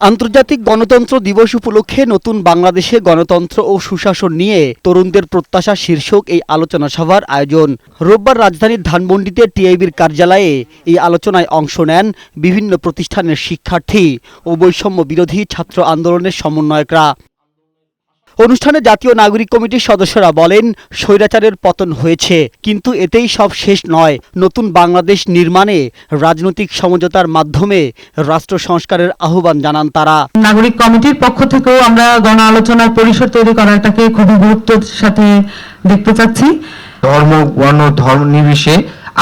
আন্তর্জাতিক গণতন্ত্র দিবস উপলক্ষে নতুন বাংলাদেশে গণতন্ত্র ও সুশাসন নিয়ে তরুণদের প্রত্যাশা শীর্ষক এই আলোচনা সভার আয়োজন। রোববার রাজধানীর ধানমন্ডিতে টিআইবির কার্যালয়ে এই আলোচনায় অংশ নেন বিভিন্ন প্রতিষ্ঠানের শিক্ষার্থী ও বৈষম্য বিরোধী ছাত্র আন্দোলনের সমন্বয়করা। অনুষ্ঠানে জাতীয় নাগরিক কমিটির সদস্যরা বলেন স্বৈরাচারের পতন হয়েছে কিন্তু এতেই সব শেষ নয়। নতুন বাংলাদেশ নির্মাণে রাজনৈতিক সমঝোতার মাধ্যমে রাষ্ট্র সংস্কারের আহ্বান জানান তারা। নাগরিক কমিটির পক্ষ থেকেও আমরা গণ আলোচনার পরিসর তৈরি করাটাকে খুবই গুরুত্বের সাথে দেখতে চাচ্ছি। ধর্ম বর্ণ ধর্ম নির্বিশে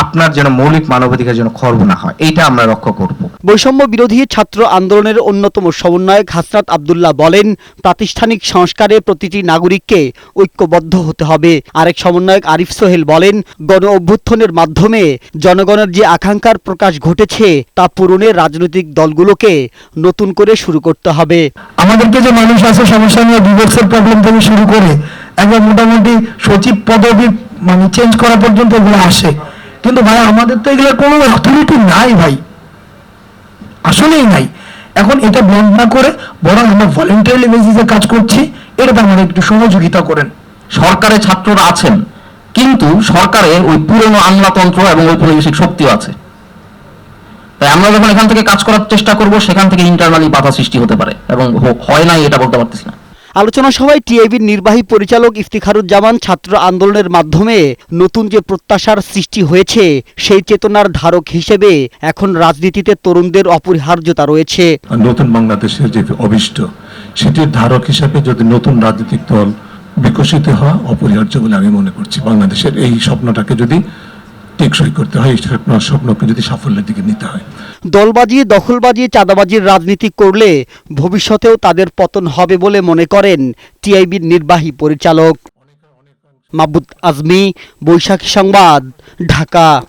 আপনার যেন মৌলিক মানবাধিকার যেন খর্ব না হয় এইটা আমরা রক্ষা করব। বৈষম্য বিরোধী ছাত্র আন্দোলনের অন্যতম সমন্বয়ক হাসনাত আবদুল্লাহ বলেন প্রাতিষ্ঠানিক সংস্কারে প্রতিটি নাগরিককে ঐক্যবদ্ধ হতে হবে। আরেক সমন্বয়ক আরিফ সোহেল বলেন গণ অভ্যুত্থানের মাধ্যমে জনগণের যে আকাঙ্ক্ষার প্রকাশ ঘটেছে তা পূরণে রাজনৈতিক দলগুলোকে নতুন করে শুরু করতে হবে। আমাদেরকে যে মানুষ আছে সমস্যা নিয়ে ডিভোর্সের প্রবলেম থেকে শুরু করে একবার মোটামুটি সচিব পদবি মানে চেঞ্জ করা পর্যন্ত এগুলো আসে। কিন্তু ভাই, আমাদের তো এগুলোর কোনো অথরিটি নাই ভাই। আসলেই নাই। এখন এটা বন্ধ না করে বরং আমরা ভলেন্টারি বেসিসে কাজ করছি, এটাতে আমাদের একটু সহযোগিতা করেন। সরকারে ছাত্ররা আছেন, কিন্তু সরকারে ওই পুরনো আমলাতন্ত্র এবং ঔপনিবেশিক শক্তিও আছে। তাই আমরা যখন এখান থেকে কাজ করার চেষ্টা করব, সেখান থেকে ইন্টারনালি বাধা সৃষ্টি হতে পারে এবং হয় নাই এটা বলতে পারতেছি না। আলোচনা সভায় টিআইবির নির্বাহী পরিচালক ইফতিখারুজ্জামান ছাত্র আন্দোলনের মাধ্যমে নতুন যে প্রত্যাশার সৃষ্টি হয়েছে, সেই চেতনার ধারক হিসেবে এখন রাজনীতিতে তরুণদের অপরিহার্যতা রয়েছে। নতুন বাংলাদেশের যে অভিষ্ট, সেটির ধারক হিসাবে যদি নতুন রাজনৈতিক দল বিকশিত হওয়া অপরিহার্য বলে আমি মনে করছি। বাংলাদেশের এই স্বপ্নটাকে যদি টেকসই করতে হয় আপনার স্বপ্ন- স্বপ্নকে যদি সাফল্যের দিকে নিতে হয়। দলবাজি, দখলবাজি, চাঁদাবাজির রাজনীতি করলে ভবিষ্যতেও তাদের পতন হবে বলে মনে করেন টিআইবির নির্বাহী পরিচালক মাহবুদ আজমি, বৈশাখী সংবাদ, ঢাকা।